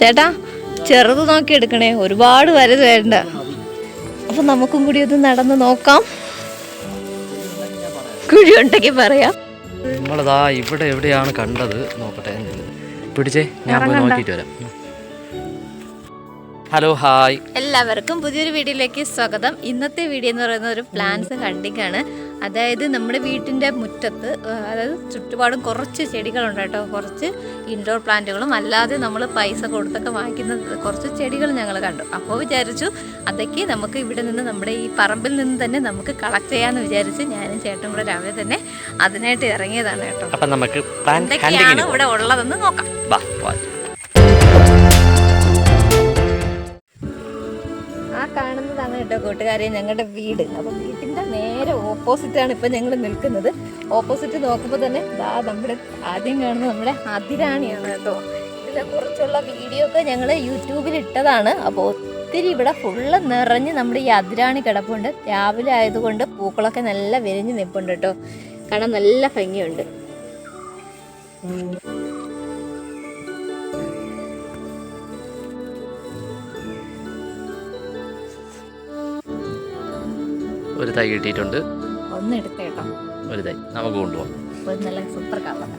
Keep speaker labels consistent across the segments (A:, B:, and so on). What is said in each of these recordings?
A: ചേട്ടാ ചെറുത് നോക്കി എടുക്കണേ. ഒരുപാട് വലുത് വേണ്ട അപ്പൊ നമുക്കും കൂടി ഒന്ന് നടന്ന് നോക്കാം. കുഴി ഉണ്ടെങ്കിൽ പറയാം.
B: നമ്മളിതാ ഇവിടെ എവിടെയാണ് കണ്ടത് നോക്കട്ടെ. പിടിച്ചേ ഞാൻ പോയി നോക്കിയിട്ട് വരാം. Hello hi.
A: എല്ലാവർക്കും പുതിയൊരു വീഡിയോയിലേക്ക് സ്വാഗതം. ഇന്നത്തെ വീഡിയോ എന്ന് പറയുന്നത് ഒരു പ്ലാന്റ്സ് ഹണ്ടിങ് ആണ് അതായത് നമ്മുടെ വീട്ടിന്റെ മുറ്റത്ത് അതായത് ചുറ്റുപാടും കുറച്ച് ചെടികളുണ്ട് കേട്ടോ. കുറച്ച് ഇൻഡോർ പ്ലാന്റുകളും അല്ലാതെ നമ്മൾ പൈസ കൊടുത്തൊക്കെ വാങ്ങിക്കുന്ന കുറച്ച് ചെടികൾ ഞങ്ങൾ കണ്ടു. അപ്പോൾ വിചാരിച്ചു അതൊക്കെ നമുക്ക് ഇവിടെ നിന്ന് നമ്മുടെ ഈ പറമ്പിൽ നിന്ന് തന്നെ നമുക്ക് കളക്ട് ചെയ്യാമെന്ന് വിചാരിച്ച് ഞാനും ചേട്ടനും കൂടെ രാവിലെ തന്നെ അതിനായിട്ട് ഇറങ്ങിയതാണ് കേട്ടോ.
B: അപ്പം നമുക്ക്
A: എന്തൊക്കെയാണ് ഇവിടെ ഉള്ളതെന്ന് നോക്കാം. കാണുന്നതാണ് കേട്ടോ കൂട്ടുകാരെ ഞങ്ങളുടെ വീട്. അപ്പോൾ വീട്ടിന്റെ നേരെ ഓപ്പോസിറ്റ് ആണ് ഇപ്പം ഞങ്ങൾ നിൽക്കുന്നത്. ഓപ്പോസിറ്റ് നോക്കുമ്പോൾ തന്നെ ദാ നമ്മുടെ ആദ്യം കാണുന്നത് നമ്മുടെ അതിരാണിയാണ് കേട്ടോ. ഇതിനെ കുറിച്ചുള്ള വീഡിയോ ഒക്കെ ഞങ്ങൾ യൂട്യൂബിൽ ഇട്ടതാണ്. അപ്പോൾ ഒത്തിരി ഇവിടെ ഫുള്ള് നിറഞ്ഞ് നമ്മുടെ ഈ അതിരാണി കിടപ്പുണ്ട്. രാവിലെ ആയതുകൊണ്ട് പൂക്കളൊക്കെ നല്ല വിരിഞ്ഞ് നിൽപ്പുണ്ട് കേട്ടോ. കാണാൻ നല്ല ഭംഗിയുണ്ട്.
B: ഒരു തൈ കിട്ടിയിട്ടുണ്ട്. ഒരു തൈ. നമുക്ക് കൊണ്ടുപോകാം.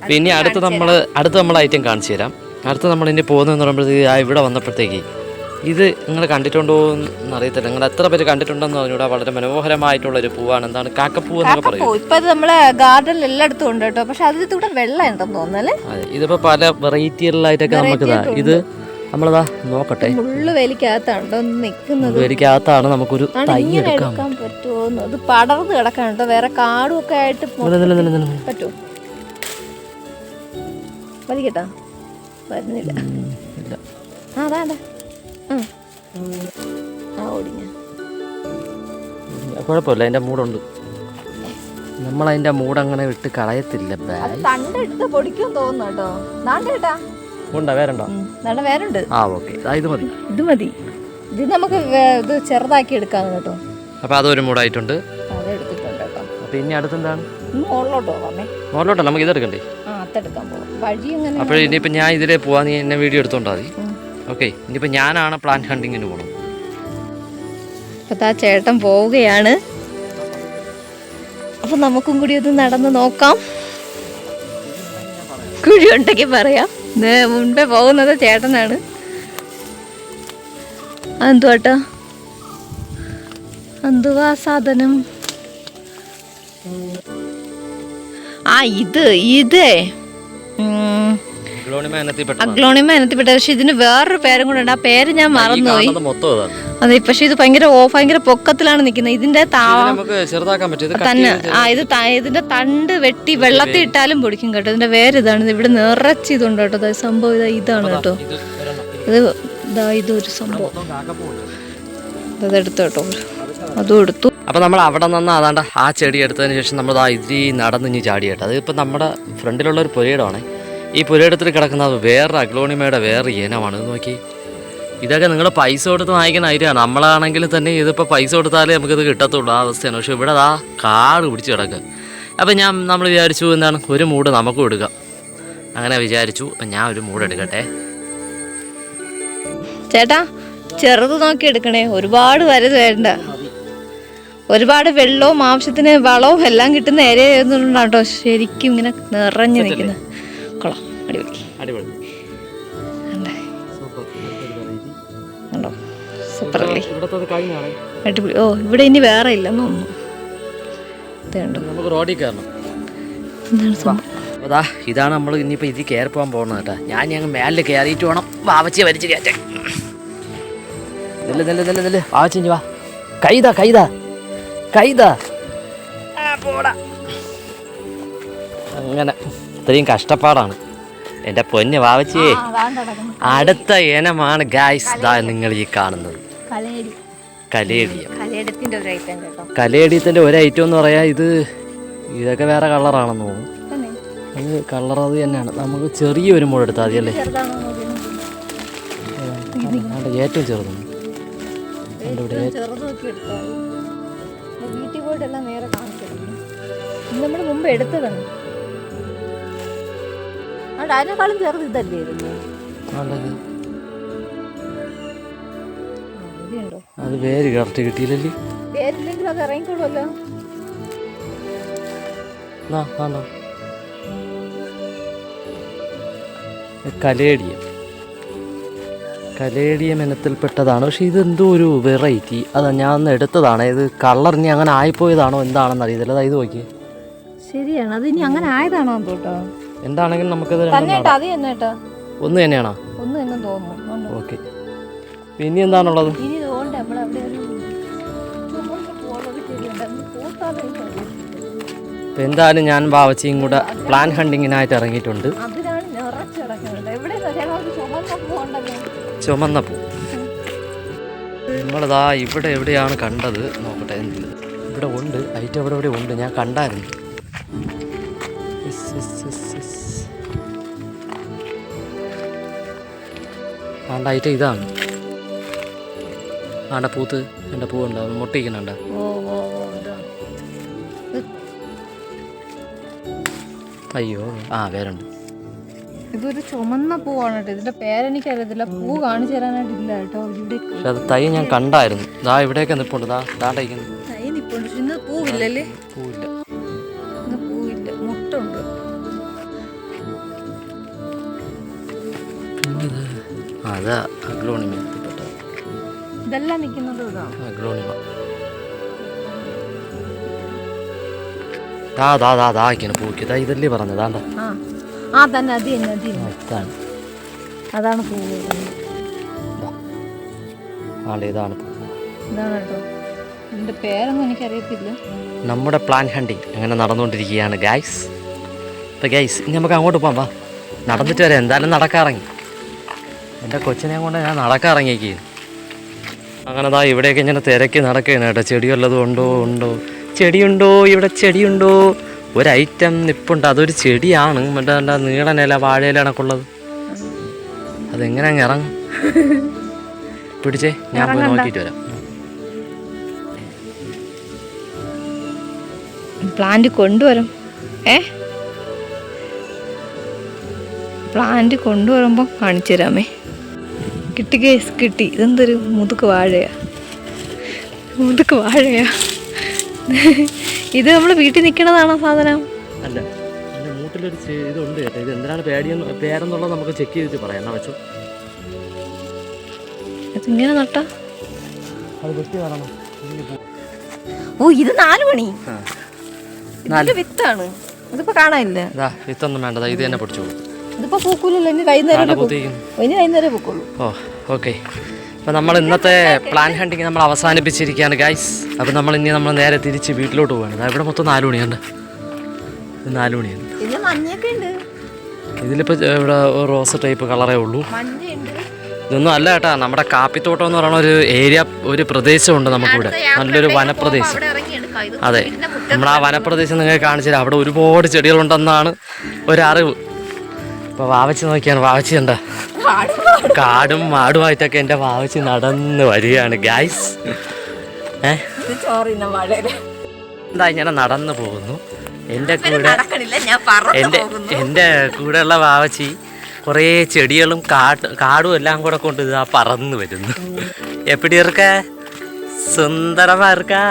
B: പിന്നെ അടുത്ത് നമ്മൾ അടുത്ത് നമ്മൾ ഐറ്റം കാണിച്ചു തരാം. അടുത്ത് നമ്മൾ ഇനി പോകുന്നതെന്ന് പറയുമ്പോഴത്തേക്ക് ആ ഇവിടെ വന്നപ്പോഴത്തേക്ക് ഇത് നിങ്ങൾ കണ്ടിട്ടുണ്ടോ എന്ന് അറിയത്തില്ല. നിങ്ങൾ എത്ര പേര് കണ്ടിട്ടുണ്ടെന്ന് പറഞ്ഞൂടെ വളരെ മനോഹരമായിട്ടുള്ള ഒരു പൂവാണ്. എന്താണ്? കാക്കപ്പൂ എന്നൊക്കെ പറയും.
A: കാക്കപ്പൂ ഇപ്പൊ ഇത് നമ്മൾ ഗാർഡനിൽ എല്ലായിടത്തും ഉണ്ട് കേട്ടോ. പക്ഷെ അതിൽ കൂടെ വെള്ളം ഉണ്ടെന്ന് തോന്നുന്നല്ലേ
B: അതെ. ഇതിപ്പോ പല വെറൈറ്റികളിലായിട്ടൊക്കെ നമുക്ക് ഇത് നമ്മളിതാ നോക്കട്ടെ.
A: മുള്ളു വേലിക്കകത്താണ്ടോ നിക്കുന്നത്
B: ഒരിക്കകത്താണ് നമുക്കൊരു തൈ
A: എടുക്കാൻ പറ്റുമോ പടർന്ന് കിടക്കാണ് വേറെ കാടും ഒക്കെ ആയിട്ട്. പറ്റുമോ? വലിക്കട്ടാ. വരുന്നില്ല. ആ അതാ അതാ. ഉം. ആ ഓടിഞ്ഞ.
B: കുഴപ്പമില്ല അതിന്റെ മൂടുണ്ട്. നമ്മൾ അതിന്റെ മൂട് അങ്ങനെ വിട്ട് കളയത്തില്ല
A: തണ്ടെടുത്ത് പൊടിക്കും തോന്നുന്നു കേട്ടാ.
B: ഉണ്ടാ? വേറെണ്ടോ
A: നല്ല വേറുണ്ട്
B: ആ ഓക്കെ. ഇത് മതി.
A: ഇത് മതി. ഇത് നമുക്ക് ഇത് ചെറുതാക്കി എടുക്കാം കേട്ടോ.
B: അപ്പൊ അതൊരു മൂടായിട്ടുണ്ട്.
A: അത് എടുത്തിട്ടുണ്ട് കേട്ടോ.
B: അപ്പോൾ ഇനി അടുത്തെന്താണ്?
A: മുകളിലോട്ട് പോകാമേ
B: മോളിലോട്ടല്ല നമുക്ക് ഇതെടുക്കണ്ടേ
A: ആ അത്തെടുക്കാൻ പോകാം വഴി എങ്ങനെ?
B: അപ്പോൾ ഇനിയിപ്പോൾ ഞാൻ ഇതിലേ പോവാൻ നീ എന്നെ വീഡിയോ എടുത്തോണ്ടാ മതി. ഓക്കെ ഇനിയിപ്പോൾ ഞാനാണ് പ്ലാൻ ഹണ്ടിങ്ങിന് പോകണം
A: അപ്പോൾ ആ ചേട്ടൻ പോവുകയാണ്. അപ്പൊ നമുക്കും കൂടി ഒന്ന് നടന്ന് നോക്കാം. കുഴി ഉണ്ടെങ്കിൽ പറയാം. മുൻപേ പോകുന്നത് ചേട്ടനാണ്. എന്തുവാട്ടോ എന്തുവാ സാധനം? ആ ഇത് ഇതേ. അഗ്ലോണിമ ഇനത്തിൽപ്പെട്ട പക്ഷെ ഇതിന് വേറൊരു പേരും കൂടെ ഉണ്ട്. ആ പേര് ഞാൻ മറന്നുപോയി. അതെ പക്ഷെ ഇത് ഭയങ്കര ഓ ഭയങ്കര പൊക്കത്തിലാണ് നിൽക്കുന്നത്. ഇതിന്റെ തന്നെ. ആ ഇത് ഇതിന്റെ തണ്ട് വെട്ടി വെള്ളത്തിൽ ഇട്ടാലും പൊടിക്കും കേട്ടോ. ഇതിന്റെ വേര് ഇതാണ്. ഇവിടെ നിറച്ച് ഇതുണ്ട് കേട്ടോ. സംഭവം ഇതാ ഇതാണ് കേട്ടോ.
B: ഇത്.
A: ഇത് ഇതാ ഇതൊരു സംഭവം. അതെടുത്തു കേട്ടോ. അതും എടുത്തു.
B: അപ്പോൾ നമ്മൾ അവിടെ നിന്ന് അതാണ്ട് ആ ചെടി എടുത്തതിന് ശേഷം നമ്മൾ ആ ഇതിരി നടന്നിഞ്ഞ് ഇനി ചാടി കേട്ടോ അതിപ്പോൾ നമ്മുടെ ഫ്രണ്ടിലുള്ള ഒരു പുരയിടമാണ്. ഈ പുരയിടത്തിൽ കിടക്കുന്നത് വേറെ അഗ്ലോണിമയുടെ വേറെ ഇനമാണ്. ഇത് നോക്കി. ഇതൊക്കെ നിങ്ങൾ പൈസ കൊടുത്ത് വാങ്ങിക്കുന്ന ഐറ്റമാണ്. നമ്മളാണെങ്കിൽ തന്നെ ഇതിപ്പോൾ പൈസ കൊടുത്താലേ നമുക്കിത് കിട്ടത്തുള്ളൂ. ആ അവസ്ഥയാണ്. പക്ഷേ ഇവിടെ ആ കാട് പിടിച്ച് കിടക്കുക അപ്പം ഞാൻ നമ്മൾ വിചാരിച്ചു എന്താണ്? ഒരു മൂട് നമുക്കും എടുക്കാം അങ്ങനെ വിചാരിച്ചു. അപ്പം ഞാൻ ഒരു മൂട് എടുക്കട്ടെ.
A: ചേട്ടാ ചെറുത് നോക്കി എടുക്കണേ. ഒരുപാട് വരത് വേണ്ട ഒരുപാട് വെള്ളവും ആവശ്യത്തിന് വളവും എല്ലാം കിട്ടുന്ന ഏരിയ കേട്ടോ ശരിക്കും ഇങ്ങനെ നിറഞ്ഞു നിൽക്കുന്നത് കൊള്ളാം അടിപൊളി.
B: അടിപൊളി.
A: സൂപ്പർ. അല്ലേ അടിപൊളി. ഓ ഇവിടെ ഇനി വേറെ ഇല്ലെന്ന് തോന്നുന്നു.
B: നമുക്ക് റോഡിൽ കയറണം. അതാ ഇതാണ് നമ്മൾ ഇനിയിപ്പോൾ ഇതിൽ കയറി പോകാൻ പോകുന്നത് കേട്ടോ. ഞാൻ ഞങ്ങൾ മേലിൽ കയറിയിട്ട് വേണം വാവച്ചി വലിച്ച് കയറ്റാൻ. നെല്ല് നെല്ല് നെല്ല് നെല്ല്. വാവച്ചി വാ. കൈതാ കൈതാ. കൈതാ. പോടാ. അങ്ങനെ. ഇത്രയും കഷ്ടപ്പാടാണ്. എന്റെ പൊന്ന് വാവച്ചേ. അടുത്ത ഇനമാണ് ഗായ്സ് ദാ നിങ്ങൾ ഈ കാണുന്നത്.
A: കലേടിയത്തിന്റെ ഒരു ഐറ്റം
B: ഒരു എന്ന് പറയാ ഇത് ഇതൊക്കെ വേറെ കളറാണെന്ന് തോന്നുന്നു.
A: തന്നെ.
B: അത് കളർ അത് തന്നെയാണ്. നമുക്ക് ചെറിയൊരു മുഴ എടുത്താൽ മതി അല്ലേ?
A: ചെറുതാണോ നോക്കിയത്?
B: അതാണ്ട് ഏറ്റവും ചെറുതാണ്.
A: വീട്ടിൽ പോയിട്ടെല്ലാം നേരെ നമ്മൾ മുമ്പ് എടുത്തതാണ്. അവിടെ അതിനേക്കാളും ചെറുത് ഇതല്ലേ ഇരുന്നു
B: നല്ലത്. ഇതുണ്ടോ അത് പേര് കറക്റ്റ് കിട്ടിയില്ലല്ലേ?
A: പേരില്ലെങ്കിൽ അത് ഇറങ്ങിക്കോളുമല്ലോ.
B: കലേടിയം കലേടിയം ഇനത്തിൽപ്പെട്ടതാണ്. പക്ഷെ ഇതെന്തോ ഒരു വെറൈറ്റി അതാ ഞാൻ എടുത്തതാണ്. ഇത് കളർ കളറിനി അങ്ങനെ ആയിപ്പോയതാണോ എന്താണെന്ന് അറിയത്തില്ല. അതായത് നോക്കിയേ.
A: ശരിയാണ്. അത് ഇനി അങ്ങനെ ആയതാണോ തോട്ടോ
B: എന്താണെങ്കിലും നമുക്കത്
A: അത് തന്നെ
B: ഒന്ന് തന്നെയാണോ?
A: ഒന്ന് തന്നെ തോന്നുന്നു.
B: ഓക്കെ. ഇനി എന്താണുള്ളത്?
A: ഇനി ഒരു.
B: ഇപ്പം എന്തായാലും ഞാൻ ബാവച്ചിയും കൂടെ പ്ലാൻ ഹണ്ടിങ്ങിനായിട്ട് ഇറങ്ങിയിട്ടുണ്ട്.
A: ചുമന്ന
B: പൂ നമ്മളിതാ ഇവിടെ എവിടെയാണ് കണ്ടത്? നോക്കട്ടെ ഇവിടെ ഉണ്ട് ഐറ്റം ഇവിടെ ഇവിടെ ഉണ്ട്. ഞാൻ കണ്ടായിരുന്നു. ആണ്ട ഐറ്റം ഇതാണ്. ആണ്ട പൂത്ത് എന്റെ മുട്ടിക്കുന്നുണ്ടോ.
A: ഓ ഇതാ. ഇത്.
B: അയ്യോ ആ വേറുണ്ട്
A: ഇതൊരു ചുമന്ന പൂവാണ് കേട്ടോ. ഇതിന്റെ പേരെനിക്കറിയത്തില്ല. പൂ കാണിച്ചു തരാനായിട്ടില്ല കേട്ടോ.
B: പക്ഷെ അത് തൈ ഞാൻ കണ്ടായിരുന്നു. ദാ ഇവിടെയൊക്കെ നിപ്പുണ്ട്. ദാ ദാണ്ടയിക്കുന്നു
A: നിപ്പുണ്ട്. പക്ഷെ ഇന്ന് പൂവില്ലല്ലേ?
B: പൂവില്ല. അതാ അഗ്ലോണിമ എത്തിപ്പെട്ടത്
A: ഇതെല്ലാം നിൽക്കുന്നത് ഇതാണ്
B: അഗ്ലോണിമ. ദാ ദാ ദാ ദാ ഇങ്ങനെ പൂക്കി. ദാ ഇതല്ലേ പറഞ്ഞത്.
A: ആ ആ തന്നെ അത് തന്നെ അത് തന്നെ. അതാണ് പൂവ്.
B: ദാ. ആണ്ട ഇതാണ്
A: ഇതാണ് കേട്ടോ. ഇതിന്റെ പേരൊന്നും എനിക്കറിയത്തില്ല.
B: നമ്മുടെ പ്ലാൻ ഹണ്ടി അങ്ങനെ നടന്നുകൊണ്ടിരിക്കുകയാണ് ഗൈസ് ഇപ്പം ഗൈസ് ഇനി നമുക്ക് അങ്ങോട്ട് പോകാം വാ. നടന്നിട്ട് വരാം. എന്തായാലും നടക്കാറങ്ങി. എന്റെ കൊച്ചിനെ കൊണ്ട് ഞാൻ നടക്കാറങ്ങിയിരിക്കുകയാണ് അങ്ങനെ ദാ ഇവിടെയൊക്കെ ഇങ്ങനെ തിരക്കി നടക്കുകയാണ് കേട്ടോ. ചെടി വല്ലതും ഉണ്ടോ? ഉണ്ടോ? ചെടിയുണ്ടോ? ഇവിടെ ചെടിയുണ്ടോ? ഒരു ഐറ്റം നിപ്പുണ്ട്. അതൊരു ചെടിയാണ്. മറ്റേ എന്താ നീളനില വാഴയില കണക്കുള്ളത് അതെങ്ങനെ അങ്ങ് ഇറങ്ങും? പിടിച്ചേ ഞാൻ പോയി നോക്കിയിട്ട് വരാം.
A: പ്ലാന്റ് കൊണ്ടുവരും. ഏ? പ്ലാന്റ് കൊണ്ടുവരുമ്പോൾ കാണിച്ചു തരാമേ കിട്ടി കേസ് കിട്ടി. ഇതെന്തൊരു മുതുക്ക് വാഴയാ. മുതുക്ക് വാഴയാ. ഇത് നമ്മൾ വീട്ടിൽ നിൽക്കണതാണോ സാധനം?
B: അല്ല എന്റെ മൂട്ടിലൊരു ചെ- ഇതുണ്ട് കേട്ടോ. ഇത് എന്തിനാണ് പേടിയെന്ന് പേരെന്നുള്ളത് നമുക്ക് ചെക്ക് ചെയ്തിട്ട് പറയാം. എന്നാ വെച്ചോ.
A: ഇതിങ്ങനെ നട്ട.
B: അത് വെട്ടി
A: ഓ ഇത് നാല് മണി. വിത്താണ്. ഇതിപ്പോ കാണാനില്ല.
B: വിത്തൊന്നും വേണ്ട. ദാ ഇത് തന്നെ പിടിച്ചു
A: ഇതിപ്പോ പൂക്കൂലല്ലോ ഇനി വൈകുന്നേരം ഇനി വൈകുന്നേരം പൂക്കുള്ളൂ.
B: ഓ ഓക്കെ. അപ്പോൾ നമ്മൾ ഇന്നത്തെ പ്ലാൻ ഹണ്ടിങ് നമ്മൾ അവസാനിപ്പിച്ചിരിക്കുകയാണ് ഗൈസ് അപ്പോൾ നമ്മൾ ഇനി നമ്മൾ നേരെ തിരിച്ച് വീട്ടിലോട്ട് പോവാണ്. ദാ ഇവിടെ മൊത്തം നാല് മണിയുണ്ട് നാലു
A: മണിയുണ്ട്
B: ഇതിലിപ്പോൾ ഇവിടെ റോസ് ടൈപ്പ് കളറേ ഉള്ളൂ. ഇതൊന്നും അല്ല കേട്ടാ നമ്മുടെ കാപ്പിത്തോട്ടം എന്ന് പറയുന്ന ഒരു ഏരിയ ഒരു പ്രദേശമുണ്ട് നമുക്കിവിടെ. നല്ലൊരു വനപ്രദേശം. അതെ. നമ്മൾ ആ വനപ്രദേശം നിങ്ങൾ കാണിച്ചില്ല അവിടെ ഒരുപാട് ചെടികളുണ്ടെന്നാണ് ഒരറിവ്. ഇപ്പോൾ വാവച്ച് നോക്കിയാണ് വാവച്ച് കണ്ട? കാടും മാടുമായിട്ടൊക്കെ എന്റെ വാവച്ച് നടന്ന് വരികയാണ് ഗായ്സ് ഏ? എന്താ ഇങ്ങനെ നടന്നു പോകുന്നു. എന്റെ കൂടെ
A: പറന്നു
B: എന്റെ കൂടെയുള്ള വാവച്ചി കുറേ ചെടികളും കാട് കാടും എല്ലാം കൂടെ കൊണ്ട് ഇതാ പറന്നു വരുന്നു. എപ്പിടി ഇറക്ക സുന്ദരമാ ഇറുക്കാ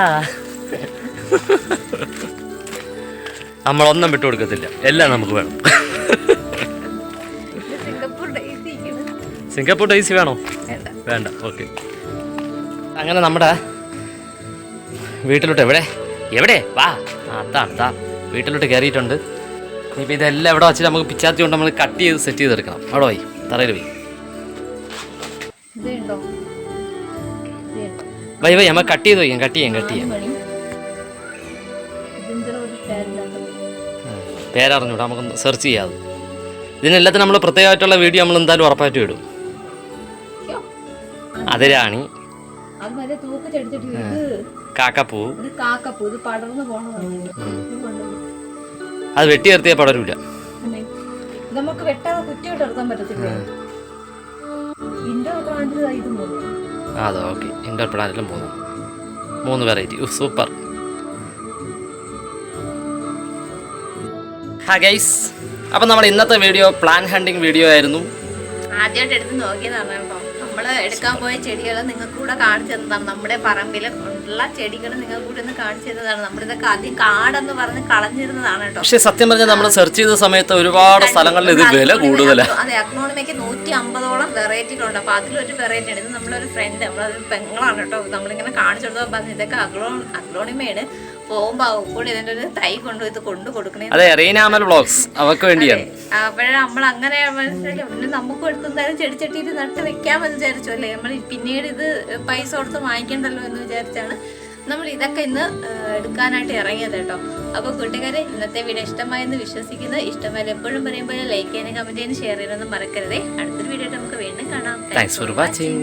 B: നമ്മളൊന്നും വിട്ടു കൊടുക്കത്തില്ല. എല്ലാം നമുക്ക് വേണം.
A: സിംഗപ്പൂർ ഡേയ്സി
B: വേണോ?
A: വേണ്ട.
B: വേണ്ട ഓക്കെ. അങ്ങനെ നമ്മുടെ വീട്ടിലോട്ട് എവിടെ? എവിടെ? വാ. അതാ അതാണ് താ വീട്ടിലോട്ട് കയറിയിട്ടുണ്ട്. ഇനിയിപ്പോൾ ഇതെല്ലാം എവിടെ വെച്ചിട്ട് നമുക്ക് പിച്ചാത്തി കൊണ്ട് നമ്മൾ കട്ട് ചെയ്ത് സെറ്റ് ചെയ്തെടുക്കണം. അവിടെ പോയി തറയിൽ പോയി? വൈ വൈ നമ്മൾ കട്ട് ചെയ്ത് വയ്ക്കാം കട്ട് ചെയ്യാം കട്ട് ചെയ്യാം. പേരറിഞ്ഞൂടാ നമുക്ക് സെർച്ച് ചെയ്യാതെ അത്. ഇതിനെല്ലാത്തിനും നമ്മൾ പ്രത്യേകമായിട്ടുള്ള വീഡിയോ നമ്മൾ എന്തായാലും ഉറപ്പായിട്ട് ഇടും.
A: യ്യോ,
B: അതിരാണി
A: അത് മറ്റേ തൂക്ക് ചെടിച്ചിട്ട് ഇത്
B: കാക്കപ്പൂ.
A: ഇത് കാക്കപ്പൂ ഇത് പടർന്ന് പോണതാണ്.
B: അത് വെട്ടി നിർത്തിയാൽ പടരൂല.
A: നമുക്ക് വെട്ടാതെ കുറ്റിയോട്ട് എടുക്കാൻ പറ്റത്തില്ല? ഇൻഡോർ പ്ലാന്റ് ഇത്
B: അതെ ഓക്കെ ഇൻഡോർ പ്ലാന്റിലും മൂന്ന്. മൂന്ന് വെറൈറ്റി സൂപ്പർ ഹാ ഗൈസ് അപ്പം നമ്മുടെ ഇന്നത്തെ വീഡിയോ പ്ലാൻ ഹണ്ടിങ് വീഡിയോ ആയിരുന്നു.
A: ആദ്യമായിട്ട് എടുത്ത് നോക്കിയതാണ് നമ്മൾ എടുക്കാൻ പോയ ചെടികൾ നിങ്ങൾക്ക് കൂടെ കാണിച്ചു തന്നതാണ്. നമ്മുടെ പറമ്പിൽ ഉള്ള ചെടികൾ നിങ്ങൾക്ക് കൂടെ ഒന്ന് കാണിച്ചു തന്നതാണ്. നമ്മളിതൊക്കെ ആദ്യം കാടെന്ന് പറഞ്ഞ് കളഞ്ഞിരുന്നതാണ് കേട്ടോ.
B: പക്ഷെ സത്യം പറഞ്ഞാൽ നമ്മൾ സെർച്ച് ചെയ്ത സമയത്ത് ഒരുപാട് സ്ഥലങ്ങളിൽ ഇത് വില കൂടുതലാണ്
A: അതെ അഗ്നോണിമയ്ക്ക് നൂറ്റി അമ്പതോളം വെറൈറ്റികളുണ്ട് അപ്പൊ അതിലൊരു വെറൈറ്റി ആണ് ഇത് നമ്മളൊരു ഫ്രണ്ട് നമ്മളൊരു പെങ്ങളാണ് കേട്ടോ. നമ്മളിങ്ങനെ കാണിച്ചു കൊടുത്തപ്പോൾ പറഞ്ഞു ഇതൊക്കെ അഗ്ലോ അഗ്ലോണിമയാണ് പോകുമ്പോ കൂടെ ഇതിന്റെ ഒരു തൈ കൊണ്ടുപോയി ഇത് കൊണ്ടു കൊടുക്കണേ.
B: അതെ റീനാമൽ ബ്ലോഗ്സ്. അവർക്ക് വേണ്ടിയാണ്.
A: അപ്പോഴേ നമ്മൾ അങ്ങനെ മനസ്സിലാക്കി പിന്നെ നമുക്ക് എടുത്തെന്തായാലും ചെടിച്ചട്ടിയിൽ നട്ട് വെക്കാമെന്ന് വിചാരിച്ചു അല്ലേ? നമ്മൾ പിന്നീട് ഇത് പൈസ കൊടുത്ത് വാങ്ങിക്കണ്ടല്ലോ എന്ന് വിചാരിച്ചാണ് നമ്മൾ ഇതൊക്കെ ഇന്ന് എടുക്കാനായിട്ട് ഇറങ്ങിയത് കേട്ടോ. അപ്പോൾ കൂട്ടുകാരെ ഇന്നത്തെ വീഡിയോ ഇഷ്ടമായെന്ന് വിശ്വസിക്കുന്നു. ഇഷ്ടമായാലും എപ്പോഴും പറയുമ്പോൾ ലൈക്ക് ചെയ്യാനും കമന്റ് ചെയ്യാനും ഷെയർ ചെയ്യാനൊന്നും മറക്കരുതേ. അടുത്തൊരു വീഡിയോ നമുക്ക് വീണ്ടും കാണാം.
B: Thanks for watching